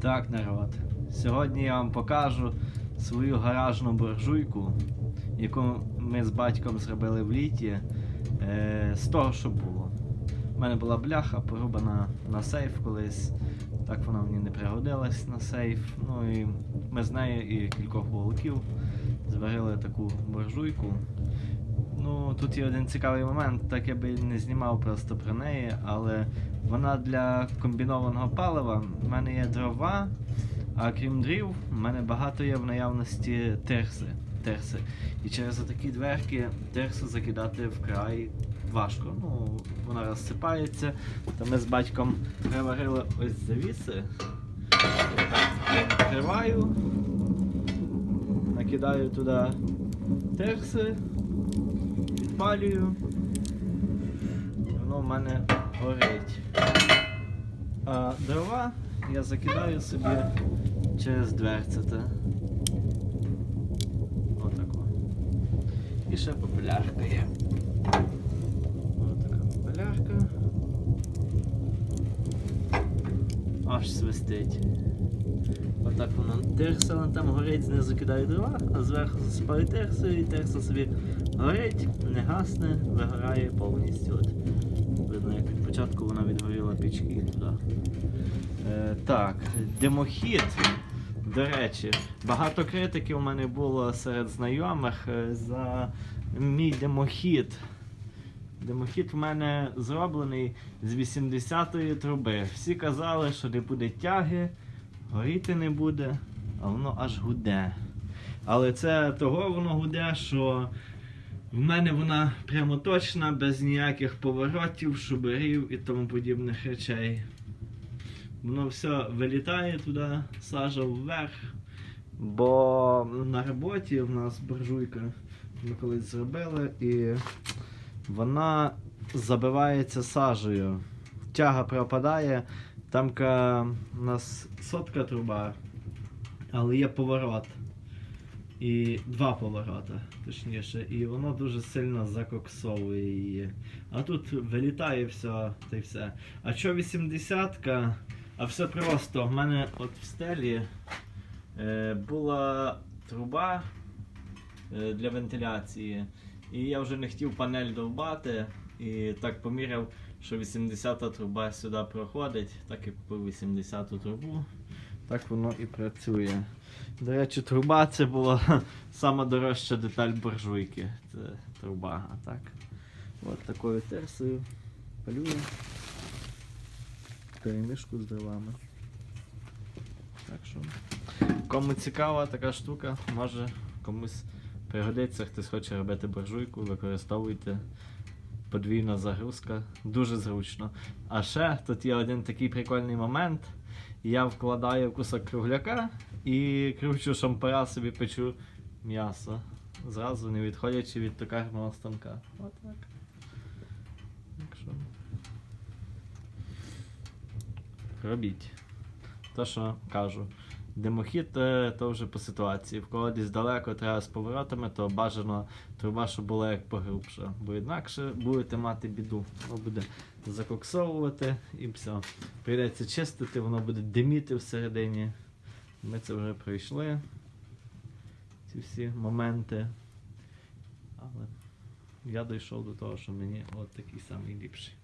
Так, народ. Сьогодні я вам покажу свою гаражну буржуйку, яку ми з батьком зробили в літі е, з того, що було. У мене була бляха порубана на сейф колись. Так вона мені не пригодилась на сейф. Ну і ми з нею і кількох волоків зварили таку буржуйку. Тут є один цікавий момент, так я би не знімав просто про неї, але вона для комбінованого палива. У мене є дрова, а крім дрів, в мене багато є в наявності терси. терси. І через такі дверки терсу закидати вкрай важко. Ну, вона розсипається. То ми з батьком приварили ось завіси. Я відкриваю, накидаю туди терси, підпалюю. Воно в мене горить. А дрова я закидаю собі через дверцята. Отако. І ще популярка є. Отака популярка. Аж свистить. Отак воно терса вона там горить, знизу кидає дрова, а зверху засипає терсою і терса собі горить, не гасне, вигорає повністю. От. Видно, як від початку вона відгоріла пічки туди. Е, так, димохід. До речі, багато критики у мене було серед знайомих е, за мій димохід. Димохід в мене зроблений з 80-ї труби. Всі казали, що не буде тяги, горіти не буде, а воно аж гуде. Але це того воно гуде, що в мене вона прямо точна, без ніяких поворотів, шуберів і тому подібних речей. Воно все вилітає туди, сажа вверх. Бо на роботі в нас буржуйка ми колись зробили і вона забивається сажею. Тяга пропадає. Там у нас сотка труба, але є поворот. І два поворота, точніше, і воно дуже сильно закоксовує її. А тут вилітає все та й все. А що 80-ка? А все просто. В мене от в стелі е, була труба е, для вентиляції. І я вже не хотів панель довбати. І так поміряв, що 80-та труба сюди проходить. Так і купив 80-ту трубу. Так воно і працює. До речі, труба це була сама дорожча деталь буржуйки. Це труба, а так. От такою терсою палює. Перемішку з дровами. Так що. Кому цікава така штука, може комусь пригодиться, хтось хоче робити буржуйку, використовуйте. Подвійна загрузка, дуже зручно. А ще тут є один такий прикольний момент. Я вкладаю кусок кругляка і кручу шампара собі печу м'ясо. Зразу не відходячи від токарного станка. Отак. Так що. Робіть. То, що кажу. Димохід е, то вже по ситуації. В кого десь далеко треба з поворотами, то бажано труба, щоб була як погрубша. Бо інакше будете мати біду. Воно буде закоксовувати і все. Прийдеться чистити, воно буде диміти всередині. Ми це вже пройшли. Ці всі моменти. Але я дійшов до того, що мені от такий самий ліпший.